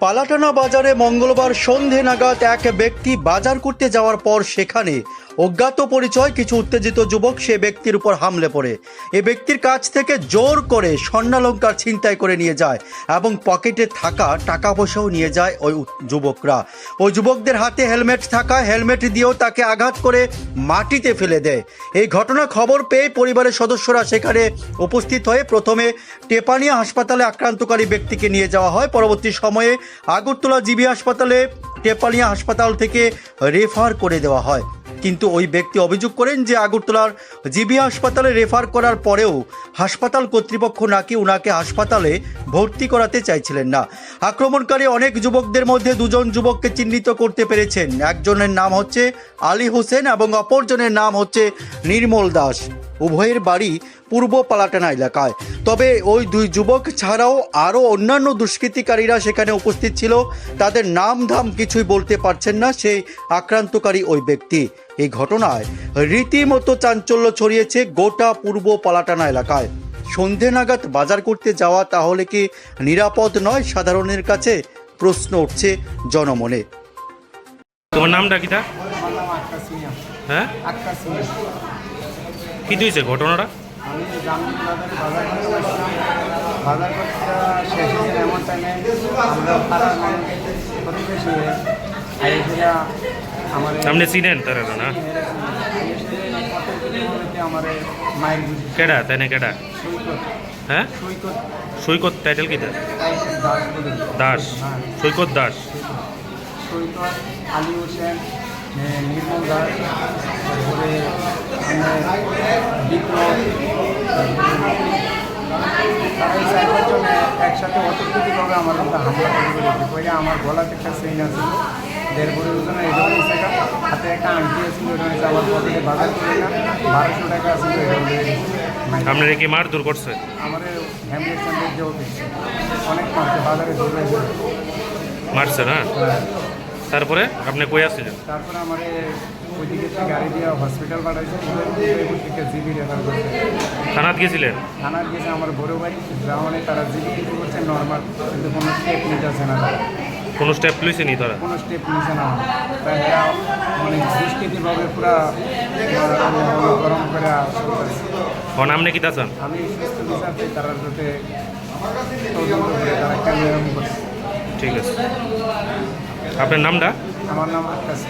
পালাটানা বাজারে মঙ্গলবার সন্ধে নাগাদ এক ব্যক্তি বাজার করতে যাওয়ার পর সেখানে অজ্ঞাত পরিচয় কিছু উত্তেজিত যুবক সে ব্যক্তির উপর হামলে পড়ে। এ ব্যক্তির কাছ থেকে জোর করে স্বর্ণালঙ্কার ছিনতাই করে নিয়ে যায় এবং পকেটে থাকা টাকা পয়সাও নিয়ে যায় ওই যুবকরা। ওই যুবকদের হাতে হেলমেট থাকা, হেলমেট দিয়েও তাকে আঘাত করে মাটিতে ফেলে দেয়। এই ঘটনা খবর পেয়ে পরিবারের সদস্যরা সেখানে উপস্থিত হয়ে প্রথমে টেপানিয়া হাসপাতালে আক্রান্তকারী ব্যক্তিকে নিয়ে যাওয়া হয়। পরবর্তী সময়ে আগরতলা জিবি হাসপাতালে টেপালিয়া হাসপাতাল থেকে রেফার করে দেওয়া হয়। কিন্তু ওই ব্যক্তি অভিযোগ করেন যে আগরতলার জিবি হাসপাতালে রেফার করার পরেও হাসপাতাল কর্তৃপক্ষ নাকি ওনাকে হাসপাতালে ভর্তি করাতে চাইছিলেন না। আক্রমণকারী অনেক যুবকদের মধ্যে দুজন যুবককে চিহ্নিত করতে পেরেছেন। একজনের নাম হচ্ছে আলী হোসেন এবং অপরজনের নাম হচ্ছে নির্মল দাস। উভয়ের বাড়ি পূর্ব পালাটানা এলাকায়। তবে ওই দুই যুবক ছাড়াও আরও অন্যান্য দুষ্কৃতিকারীরা সেখানে উপস্থিত ছিল। তাদের নাম ধাম কিছুই বলতে পারছেন না সেই আক্রান্তকারী ওই ব্যক্তি। এই ঘটনায় রীতিমতো চাঞ্চল্য ছড়িয়েছে গোটা পূর্ব পালাটানা এলাকায়। সন্ধে নাগাদ বাজার করতে যাওয়া তাহলে কি নিরাপদ নয়? সাধারণের কাছে প্রশ্ন উঠছে জনমনে। তোমার নামটা কিটা নাম আক্তার হ্যাঁ? কি হয়েছে ঘটনাটা? আমি আপনি চিনেন তারা না? কেডা, তাই না কেডা? হ্যাঁ? সৈকত সৈকত টাইটেল কিটা দাস। সৈকত দাস। সৈকত আলী হোসেন নির্মল দাস তারপরে বিক্রম তারা এই চার পাঁচজনে একসাথে অতর্কিতভাবে আমার মধ্যে হামলা করে করেছে পরে আমার গলাতে একটা চেইন আছে দেড় বড় ওজন এটা হয়েছে হাতে একটা আংটি আছিল এটা হয়েছে আমার পকেটে বাজার করে না বারোশো টাকা আছিল এটা হয়ে আপনার কি মার দূর করছে। আমার হ্যামলেট স্যান্ডেল যে অনেক মারছে বাজারে দৌড়ে মারছে না? তারপরে আপনি কই আসছিলেন তারপরে আমার ওইদিকে গাড়ি দিয়ে হসপিটাল পাঠাইছে থেকে জিবি রেফার করছে। থানাত গেছিলেন? থানার গেছে আমার বড় ভাই গ্রামে তারা জিবি কিছু করছে নর্মাল কিন্তু কোনো স্টেপ নিতেছে না তারা। কোনো স্টেপ লইছে নি তারা? কোনো স্টেপ নিছে না তাই মানে দুষ্কৃতিভাবে পুরা গরম করে কোন আপনি কিটা চান আমি সুস্থ বিচার চাই তারা যাতে তদন্ত করে তারা কেন এরকম করছে। ঠিক আছে। আপনার নামটা? আমার নাম আকাশ